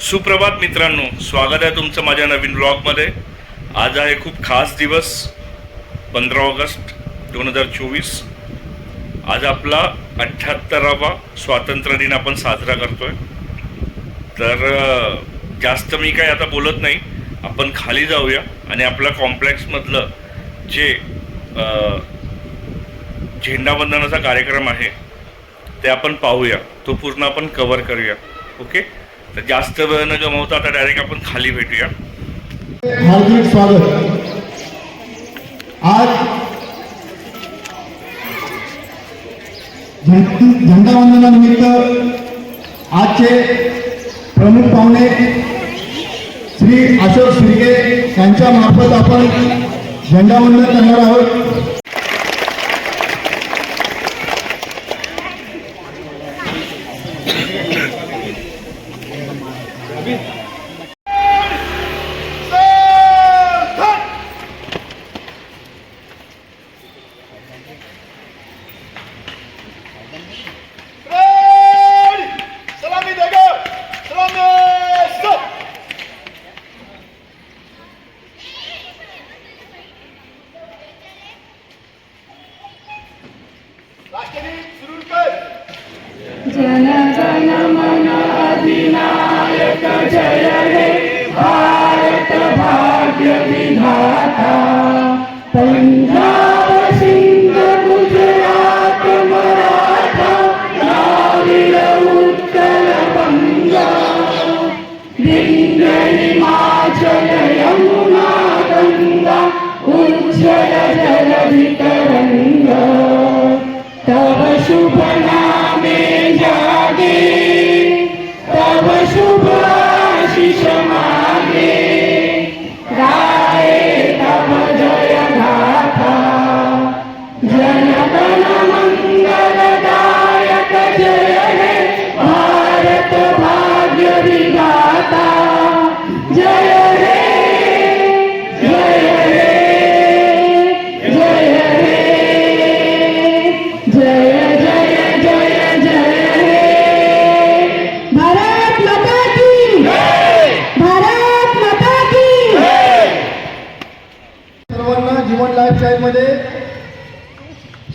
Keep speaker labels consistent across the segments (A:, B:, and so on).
A: सुप्रभात मित्रांनो स्वागत आहे तुमचं माझ्या नवीन ब्लॉगमध्ये. आज आहे खूप खास दिवस पंधरा ऑगस्ट दोन हजार चोवीस. आज आपला अठ्ठ्याहत्तरावा स्वातंत्र्य दिन आपण साजरा करतोय. तर जास्त मी काही आता बोलत नाही आपण खाली जाऊया आणि आपल्या कॉम्प्लेक्समधलं जे झेंडावंदनाचा कार्यक्रम आहे ते आपण पाहूया. तो पूर्ण आपण कवर करूया. ओके? तर जास्त वेळ न जमवता आता डायरेक्ट आपण खाली भेटूया.
B: हार्दिक स्वागत. आज झं- झेंडावंदनानिमित्त आजचे प्रमुख पाहुणे श्री अशोक शिर्के यांच्या मार्फत आपण झेंडावंदन करणार आहोत.
C: Okay. हिमाचल यमुना गंगा उज्जल जल वितरंगा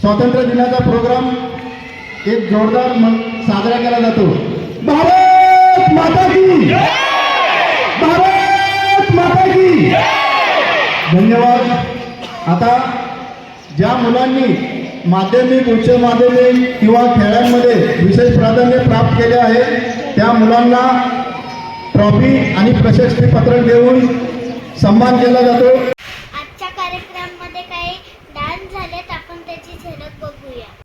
B: स्वातंत्र्य दिनाचा प्रोग्राम एक जोरदार मन साजरा केला जातो. भारत माता की! भारत माता की! धन्यवाद. आता ज्या मुलांनी माध्यमिक उच्च माध्यमिक किंवा खेळांमध्ये विशेष प्राधान्य प्राप्त केले आहे त्या मुलांना ट्रॉफी आणि प्रशस्तीपत्रक देऊन सन्मान केला जातो.
D: आपण त्याची झलक बघूया.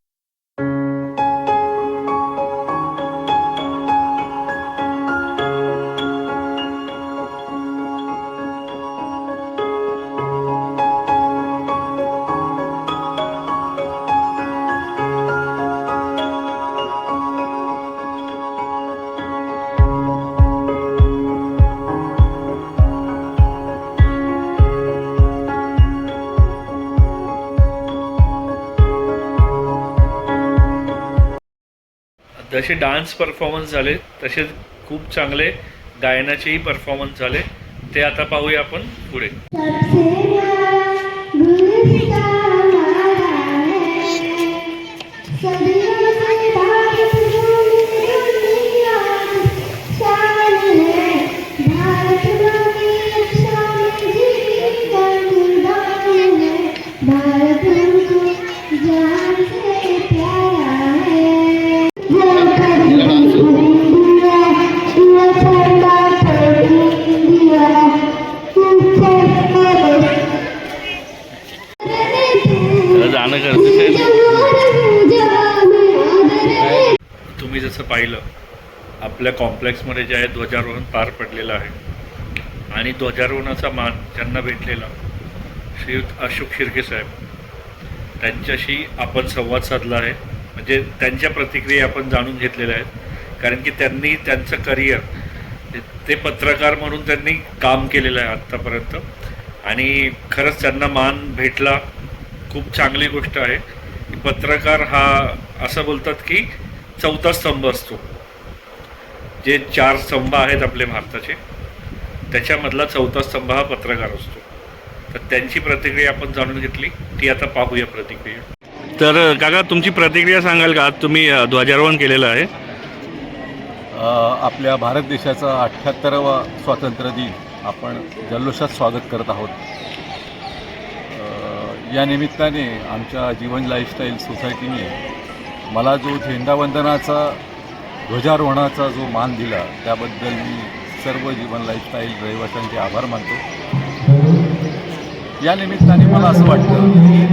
A: जसे डान्स परफॉर्मन्स झाले तसेच खूप चांगले गायनाचेही परफॉर्मन्स झाले. ते आता पाहूया आपण पुढे. आपल्या कॉम्प्लेक्समध्ये जे आहे ध्वजारोहण पार पडलेलं आहे. आणि ध्वजारोहणाचा मान ज्यांना भेटलेला श्रीयुत अशोक शिर्के साहेब त्यांच्याशी आपण संवाद साधला आहे. म्हणजे त्यांच्या प्रतिक्रिया आपण जाणून घेतलेल्या आहेत. कारण की त्यांनी त्यांचं करिअर ते पत्रकार म्हणून त्यांनी काम केलेलं आहे आत्तापर्यंत आणि खरंच त्यांना मान भेटला खूप चांगली गोष्ट आहे. की पत्रकार हा असं बोलतात की चौथा स्तंभ असतो. जे चार स्तंभ आहेत आपले भारताचे त्याच्यामधला चौथा स्तंभ हा पत्रकार असतो. तर त्यांची प्रतिक्रिया आपण जाणून घेतली. ती आता पाहूया प्रतिक्रिया. तर काका तुमची प्रतिक्रिया सांगाल का? तुम्ही ध्वजारोहण केलेलं आहे.
E: आपल्या भारत देशाचा अठ्ठ्याहत्तरावा स्वातंत्र्य दिन आपण जल्लोषात स्वागत करत आहोत. या निमित्ताने आमच्या जीवन लाईफस्टाईल सोसायटीने मला जो झेंडावंदनाचा ध्वजारोहणाचा जो मान दिला त्याबद्दल मी सर्व जीवन लाईफस्टाईल रहिवाशांचे आभार मानतो. या निमित्ताने मला असं वाटतं की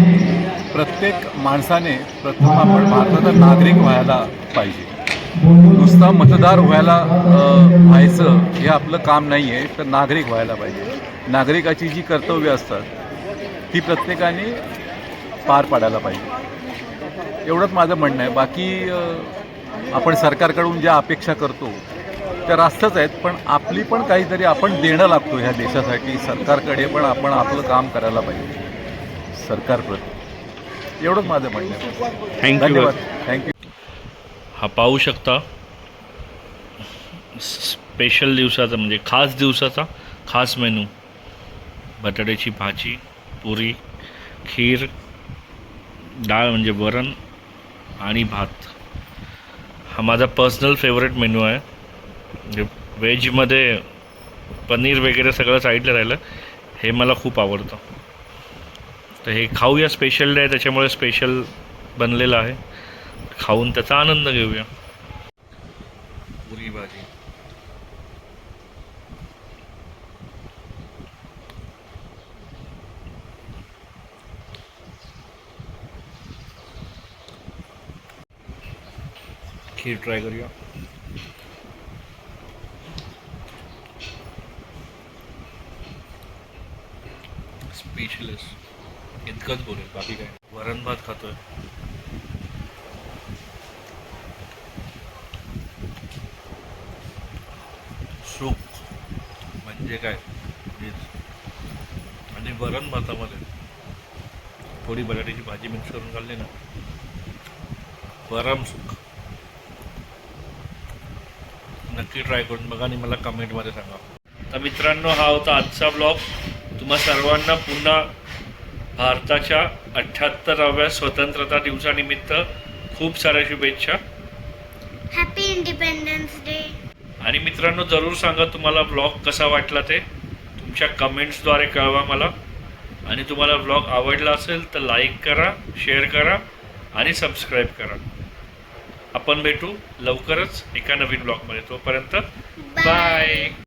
E: प्रत्येक माणसाने प्रथम आपण भारताचा नागरिक व्हायला पाहिजे. नुसता मतदार व्हायला व्हायचं हे आपलं काम नाही आहे तर नागरिक व्हायला पाहिजे. नागरिकाची जी कर्तव्य असतात ती प्रत्येकाने पार पाडायला पाहिजे. एवढंच माझं म्हणणं आहे. बाकी आपण सरकारकडून ज्या अपेक्षा करतो त्या रास्तच आहेत पण आपली पण काहीतरी आपण देणं लागतो ह्या देशासाठी. सरकारकडे पण आपण आपलं काम करायला पाहिजे. सरकारप्रती एवढंच माझं म्हणणं
A: थँक्यू
E: धन्यवाद. थँक्यू
A: हा पाहू शकता. स्पेशल दिवसाचा म्हणजे खास दिवसाचा खास मेनू बटाट्याची भाजी पुरी खीर डाळ म्हणजे वरण आणि भात. हा माझा पर्सनल फेवरेट मेन्यू आहे. म्हणजे व्हेजमध्ये पनीर वगैरे सगळं साईडला राहिलं हे मला खूप आवडतं. तर हे खाऊया स्पेशल डे आहे त्याच्यामुळे स्पेशल बनलेलं आहे. खाऊन त्याचा आनंद घेऊया पुरी भाजी खीर ट्राय करूया. स्पीचलेस इतकंच बोलेल बाकी काय? वरण भात खातोय. सुख म्हणजे काय? आणि वरण भातामध्ये थोडी बटाट्याची भाजी मिक्स करून घालली ना परम सुख नक्की ट्राय करून बघा आणि मला कमेंटमध्ये सांगा. तर मित्रांनो हा होता आजचा ब्लॉग तुम्हा सर्वांना पुन्हा भारताच्या अठ्ठ्याहत्तराव्या स्वतंत्रता दिवसानिमित्त खूप साऱ्या शुभेच्छा.
D: हॅपी इंडिपेंडन्स डे
A: आणि मित्रांनो जरूर सांगा तुम्हाला ब्लॉग कसा वाटला ते. तुमच्या कमेंट्सद्वारे कळवा मला. आणि तुम्हाला ब्लॉग आवडला असेल तर लाईक करा शेअर करा आणि सबस्क्राईब करा. आपण भेटू लवकरच एका नवीन ब्लॉगमध्ये. तोपर्यंत बाय